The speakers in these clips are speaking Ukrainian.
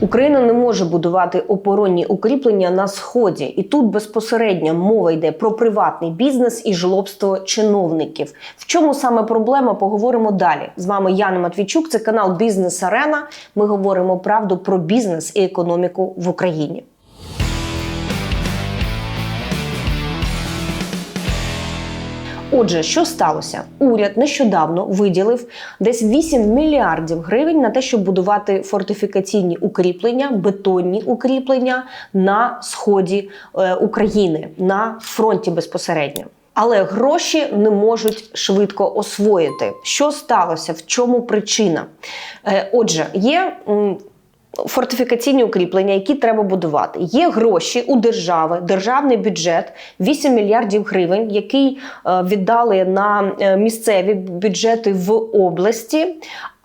Україна не може будувати оборонні укріплення на сході, і тут безпосередньо мова йде про приватний бізнес і жлобство чиновників. В чому саме проблема? Поговоримо далі. З вами Яна Матвійчук. Це канал Бізнес Арена. Ми говоримо правду про бізнес і економіку в Україні. Отже, що сталося? Уряд нещодавно виділив десь 8 мільярдів гривень на те, щоб будувати фортифікаційні укріплення, бетонні укріплення на сході е, України на фронті безпосередньо. Але гроші не можуть швидко освоїти. Що сталося? В чому причина? Е, Отже, є. Фортифікаційні укріплення, які треба будувати. Є гроші у держави, державний бюджет 8 мільярдів гривень, який е, віддали на е, місцеві бюджети в області.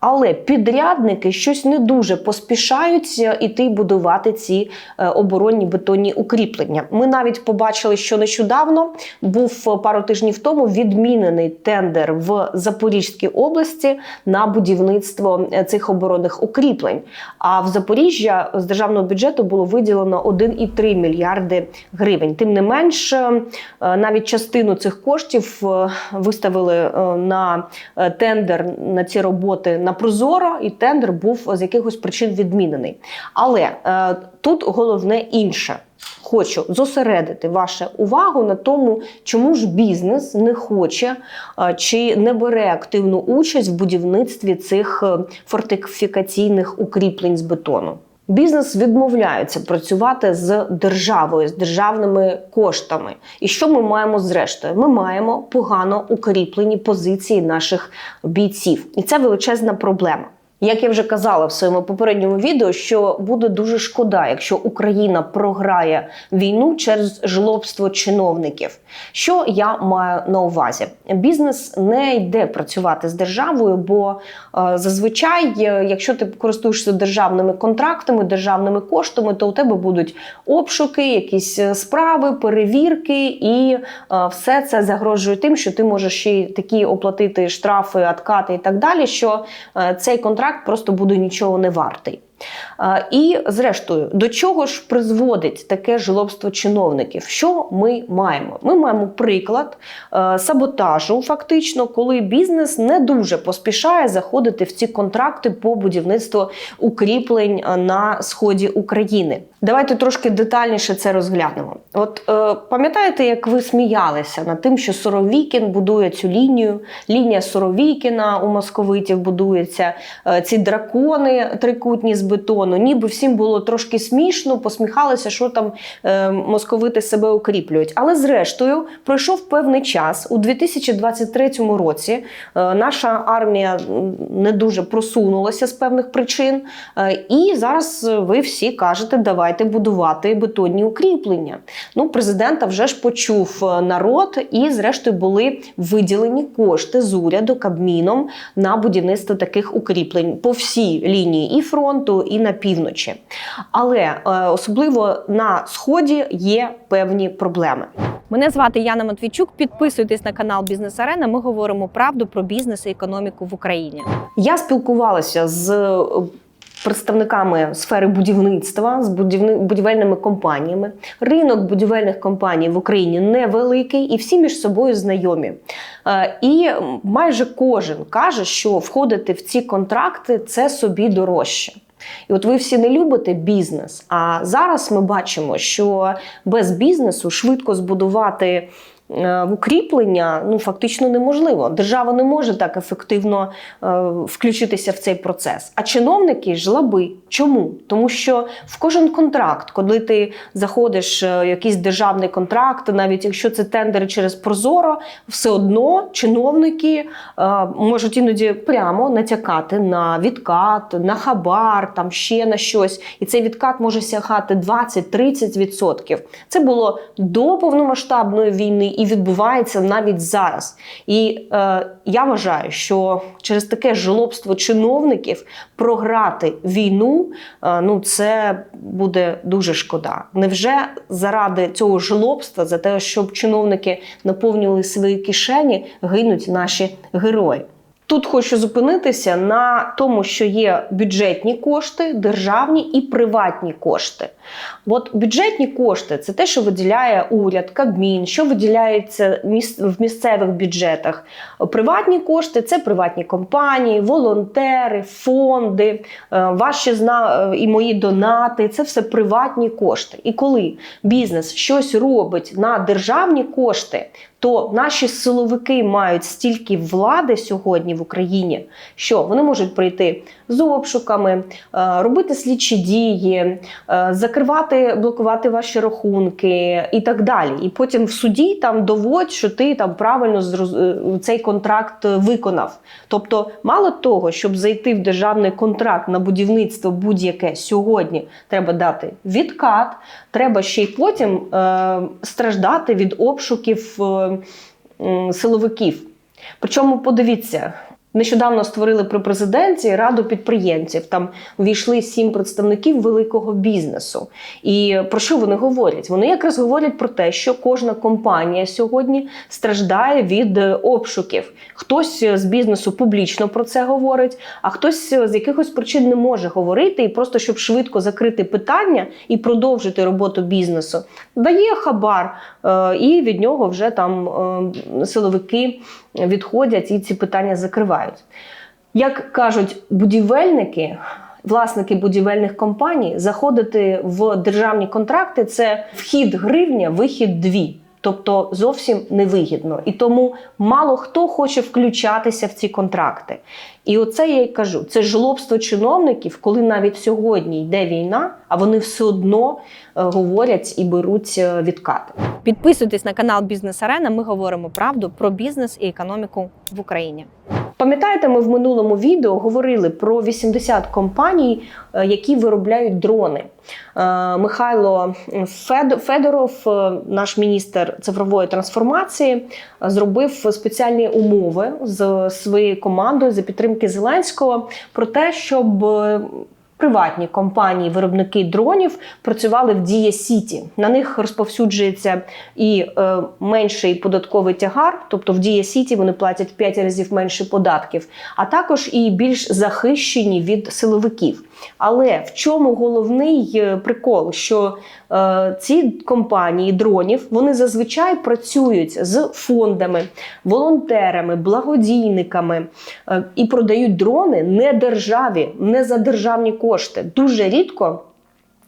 Але підрядники щось не дуже поспішають е, іти будувати ці е, оборонні бетонні укріплення. Ми навіть побачили, що нещодавно був е, пару тижнів тому відмінений тендер в Запорізькій області на будівництво цих оборонних укріплень. А в Запоріжжя з державного бюджету було виділено 1,3 мільярди гривень. Тим не менш, навіть частину цих коштів виставили на тендер на ці роботи на Прозоро, і тендер був з якихось причин відмінений. Але е, тут головне інше. Хочу зосередити вашу увагу на тому, чому ж бізнес не хоче е, чи не бере активну участь в будівництві цих е, фортифікаційних укріплень з бетону. Бізнес відмовляється працювати з державою, з державними коштами. І що ми маємо зрештою? Ми маємо погано укріплені позиції наших бійців, і це величезна проблема. Як я вже казала в своєму попередньому відео, що буде дуже шкода, якщо Україна програє війну через жлобство чиновників. Що я маю на увазі? Бізнес не йде працювати з державою, бо е, зазвичай, е, якщо ти користуєшся державними контрактами, державними коштами, то у тебе будуть обшуки, якісь е, справи, перевірки, і е, все це загрожує тим, що ти можеш ще й такі оплатити штрафи, откати і так далі. Що е, цей контракт просто буде нічого не вартий. І, зрештою, до чого ж призводить таке жлобство чиновників? Що ми маємо? Ми маємо приклад е, саботажу, фактично, коли бізнес не дуже поспішає заходити в ці контракти по будівництву укріплень е, на сході України. Давайте трошки детальніше це розглянемо. От е, пам'ятаєте, як ви сміялися над тим, що Соровікін будує цю лінію? Лінія Соровікіна у московитів будується, ці дракони трикутні з бетону. Ніби всім було трошки смішно, посміхалися, що там е, московити себе укріплюють. Але зрештою пройшов певний час у 2023 році. Е, наша армія не дуже просунулася з певних причин. Е, і зараз ви всі кажете, давайте будувати бетонні укріплення. Ну, президента вже ж почув е, народ, і зрештою були виділені кошти з уряду Кабміном на будівництво таких укріплень по всій лінії і фронту, і на півночі. Але е, особливо на сході є певні проблеми. Мене звати Яна Матвійчук. Підписуйтесь на канал Бізнес Арена. Ми говоримо правду про бізнес і економіку в Україні. Я спілкувалася з е, представниками сфери будівництва, з будівельними компаніями. Ринок будівельних компаній в Україні невеликий і всі між собою знайомі. Е, І майже кожен каже, що входити в ці контракти це собі дорожче. І от ви всі не любите бізнес. А зараз ми бачимо, що без бізнесу швидко збудувати е, укріплення ну фактично неможливо. Держава не може так ефективно е, включитися в цей процес. А чиновники жлаби. Чому? Тому що в кожен контракт, коли ти заходиш е, в якийсь державний контракт, навіть якщо це тендери через Прозоро, все одно чиновники е, можуть іноді прямо натякати на відкат, на хабар, там ще на щось. І цей відкат може сягати 20-30%. Це було до повномасштабної війни і відбувається навіть зараз. І е, я вважаю, що через таке жлобство чиновників програти війну, е, ну це буде дуже шкода. Невже заради цього жлобства, за те, щоб чиновники наповнювали свої кишені, гинуть наші герої? Тут хочу зупинитися на тому, що є бюджетні кошти, державні і приватні кошти. От бюджетні кошти це те, що виділяє уряд, Кабмін, що виділяється в місцевих бюджетах. Приватні кошти це приватні компанії, волонтери, фонди, е, ваші зна- е, і мої донати. Це все приватні кошти. І коли бізнес щось робить на державні кошти, то наші силовики мають стільки влади сьогодні в Україні, що вони можуть прийти з обшуками, е, робити слідчі дії, е, закривати, блокувати ваші рахунки і так далі. І потім в суді там доводь, що ти там правильно е, цей контракт виконав. Тобто, мало того, щоб зайти в державний контракт на будівництво будь-яке сьогодні, треба дати відкат, треба ще й потім страждати від обшуків силовиків. Причому подивіться. Нещодавно створили при президенті раду підприємців. Там увійшли сім представників великого бізнесу. І про що вони говорять? Вони якраз говорять про те, що кожна компанія сьогодні страждає від е, обшуків. Хтось з бізнесу публічно про це говорить, а хтось з якихось причин не може говорити, і просто щоб швидко закрити питання і продовжити роботу бізнесу, дає хабар, е, і від нього вже там е, силовики відходять і ці питання закривають. Як кажуть будівельники, власники будівельних компаній, заходити в державні контракти це вхід гривня, вихід дві. Тобто зовсім невигідно. І тому мало хто хоче включатися в ці контракти. І оце я й кажу: це жлобство чиновників, коли навіть сьогодні йде війна, а вони все одно е, говорять і беруть е, відкати. Підписуйтесь на канал Бізнес Арена. Ми говоримо правду про бізнес і економіку в Україні. Пам'ятаєте, ми в минулому відео говорили про 80 компаній, е, які виробляють дрони. Е, Михайло Федоров, е, наш міністр цифрової трансформації, зробив спеціальні умови з своєю командою за підтримки Зеленського про те, щоб Приватні компанії, виробники дронів працювали в Дія Сіті. На них розповсюджується і е, менший податковий тягар, тобто в Дія Сіті вони платять в 5 разів менше податків, а також і більш захищені від силовиків. Але в чому головний е, прикол? Що е, ці компанії дронів вони зазвичай працюють з фондами, волонтерами, благодійниками е, і продають дрони не державі, не за державні кошти. Дуже рідко.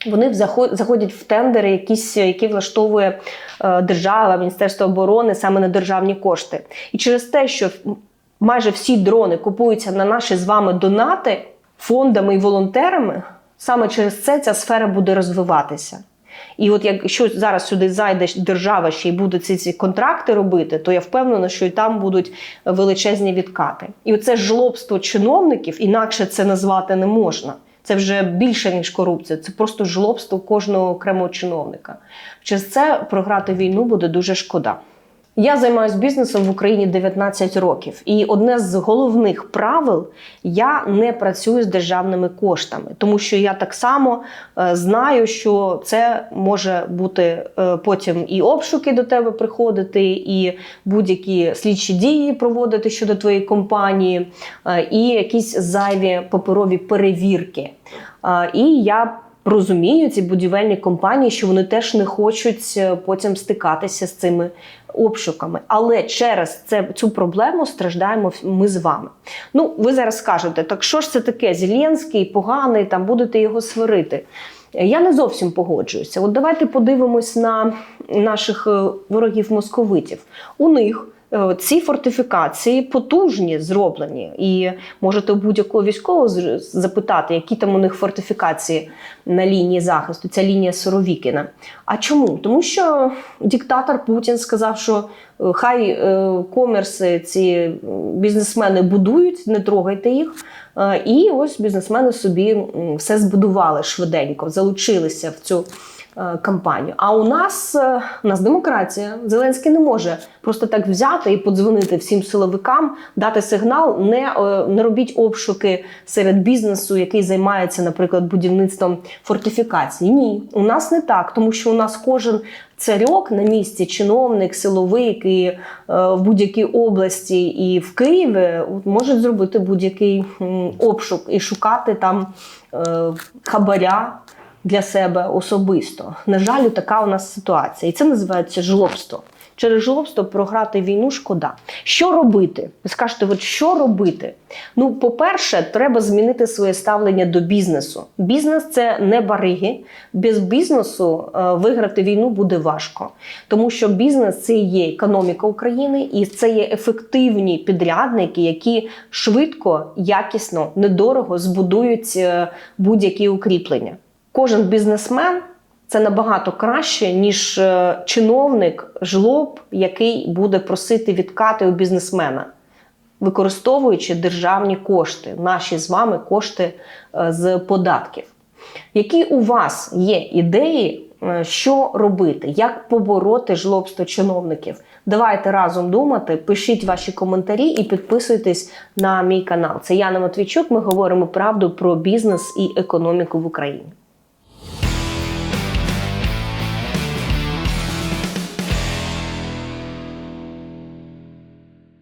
Вони заходять в тендери, якісь, які влаштовує е, держава, Міністерство оборони саме на державні кошти. І через те, що майже всі дрони купуються на наші з вами донати фондами і волонтерами, саме через це ця сфера буде розвиватися. І от якщо зараз сюди зайде держава ще й буде ці, ці контракти робити, то я впевнена, що і там будуть величезні відкати. І оце жлобство чиновників, інакше це назвати не можна. Це вже більше ніж корупція, це просто жлобство кожного окремого чиновника. Через це програти війну буде дуже шкода. Я займаюся бізнесом в Україні 19 років, і одне з головних правил я не працюю з державними коштами, тому що я так само е, знаю, що це може бути е, потім і обшуки до тебе приходити, і будь-які слідчі дії проводити щодо твоєї компанії, е, і якісь зайві паперові перевірки. І я розумію ці будівельні компанії, що вони теж не хочуть е, потім стикатися з цими обшуками. Але через це цю проблему страждаємо ми з вами. Ну, ви зараз скажете, так що ж це таке? Зеленський поганий, там будете його сварити. Я не зовсім погоджуюся. От давайте подивимось на наших е, ворогів московитів. У них ці фортифікації потужні зроблені, і можете у будь-якого військового запитати, які там у них фортифікації на лінії захисту. Ця лінія Соровікіна. А чому? Тому що диктатор Путін сказав, що е, хай е, комерси ці е, бізнесмени будують, не трогайте їх. Е, І ось бізнесмени собі все збудували швиденько, залучилися в цю е, кампанію. А у нас е, у нас демократія. Зеленський не може просто так взяти і подзвонити всім силовикам, дати сигнал. Не, е, не робіть обшуки серед бізнесу, який займається, наприклад, будівництвом фортифікацій. Ні, у нас не так, тому що у нас кожен царьок на місці, чиновник, силовик і е, в будь-якій області і в Києві можуть зробити будь-який обшук і шукати там е, хабаря для себе особисто. На жаль, така у нас ситуація, і це називається жлобство. Через жлобство програти війну шкода. Що робити? Ви скажете, от що робити? Ну, по-перше, треба змінити своє ставлення до бізнесу. Бізнес це не бариги. Без бізнесу е, виграти війну буде важко, тому що бізнес це є економіка України, і це є ефективні підрядники, які швидко, якісно, недорого збудують е, будь-які укріплення. Кожен бізнесмен це набагато краще, ніж е, чиновник, жлоб, який буде просити відкати у бізнесмена, використовуючи державні кошти, наші з вами кошти е, з податків. Які у вас є ідеї, е, що робити, як побороти жлобство чиновників? Давайте разом думати, пишіть ваші коментарі і підписуйтесь на мій канал. Це Яна Матвійчук. Ми говоримо правду про бізнес і економіку в Україні.